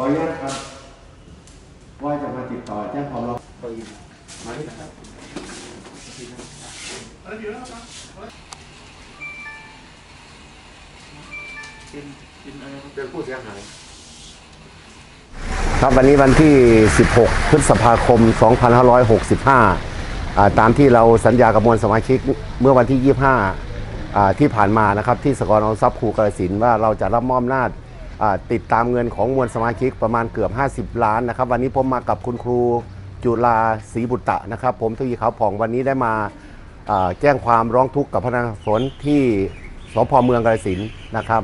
ออนุญาตครับ ว่าจะมาติดต่อแจ้งความร้องเปิดมาที่นะครับเป็นเป็นอะไรครับเป็นผู้เสียหาย ครับวันนี้วันที่ 16 พฤษภาคม 2565อ่าตามที่เราสัญญากับมวลสมาชิกเมื่อวันที่ 25อ่าที่ผ่านมานะครับ ที่สกลออมทรัพย์ครูกระสินว่าเราจะรับมอบอำนาจอ่า ติดตามเงินของมวลสมาชิกประมาณเกือบ 50 ล้านนะครับ วันนี้ผมมากับคุณครูจุฬาศรีบุตตะนะครับ ผมทวีขาวผ่องวันนี้ได้มาแจ้งความร้องทุกข์กับพนักงานสอบสวนที่สพเมืองกาฬสินธุ์นะครับ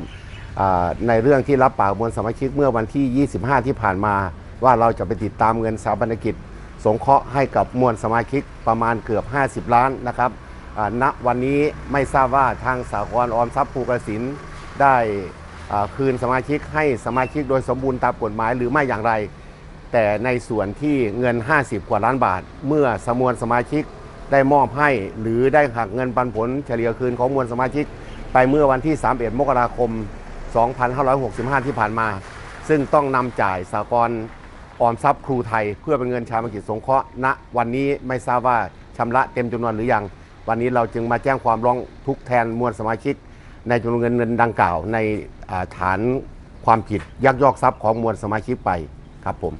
ในเรื่องที่รับปากมวลสมาชิกเมื่อวันที่ 25 ที่ผ่านมา ว่าเราจะไปติดตามเงินสถาบันกิจ สงเคราะห์ให้กับมวลสมาชิกประมาณเกือบ 50 ล้านนะครับณวันนี้ไม่ทราบว่าทางสากลออมทรัพย์ภูกระสินได้ คืนสมาชิกให้สมาชิกโดยสมบูรณ์ตามกฎหมายหรือไม่อย่างไร แต่ในส่วนที่เงิน 50 กว่าล้านบาท เมื่อสมวลสมาชิกได้มอบให้ หรือได้หักเงินปันผลเฉลี่ยคืนของมวลสมาชิก ไปเมื่อวันที่ 31 มกราคม 2565 ที่ผ่านมา ซึ่งต้องนำจ่ายสากลออมทรัพย์ครูไทย เพื่อเป็นเงินชาปนกิจสงเคราะห์ณวันนี้ไม่ทราบว่าชำระเต็มจำนวนหรือยัง วันนี้เราจึงมาแจ้งความร้องทุกแทนมวลสมาชิก ในจำนวนเงินเงินดังกล่าว ในฐานความผิดยักยอกทรัพย์ของมวลสมาชิกไปครับผม